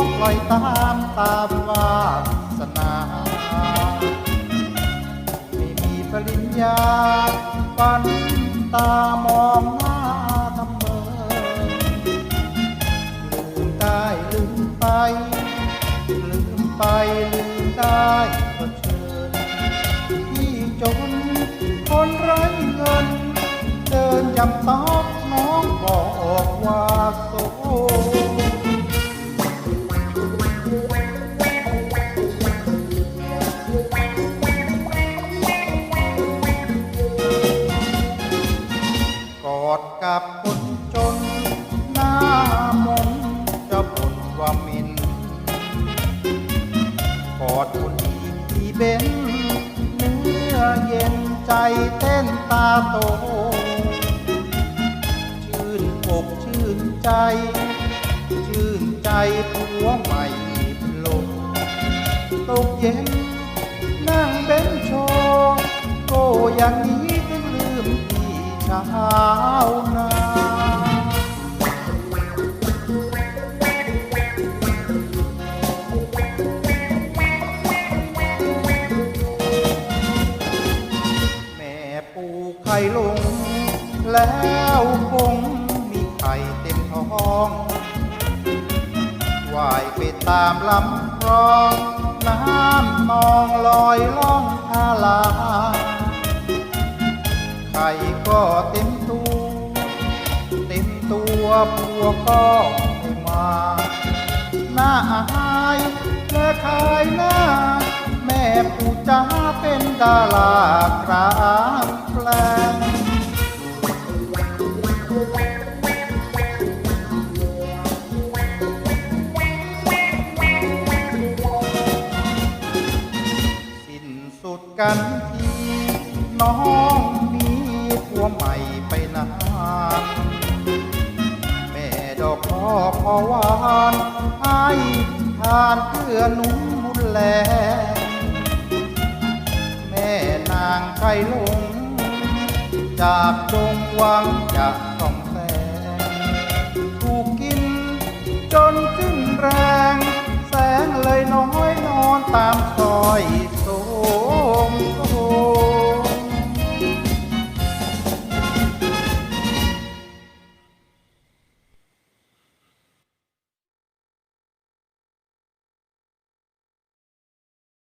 อปล่อยตามตามวาสนา ไม่มีปริญญาฝันตามองหน้าทำเมอลืมได้ลืมไป ลืมไปลืมได้ก็เชิญที่จนคนไร้เงิน เดินยำตอก โต ชื่นอกชื่นใจ ชื่นใจผัวใหม่พลงตกเย็น ปูไข่ลง แล้วคงมีไข่เต็มท้องว่ายไปตามลำคลอง น้ำนองลอยล่องอาลา ไข่ก็เต็มตัว เต็มตัวผัวก็ไม่มาหน้าอาย และขายหน้า แม่ผู้จ้าเป็นดารากลางแปลงสิ้นสุดกันทีน้องมีผัวใหม่ไปนานแม่ดอกพ่อขอหวานให้ ทานเพื่อนุ่มมุนแล แม่นางไครลง จากดงวังจะต้องแสงถูกกินจนสิ้นแรง แสงเลยน้อยนอนตามซอย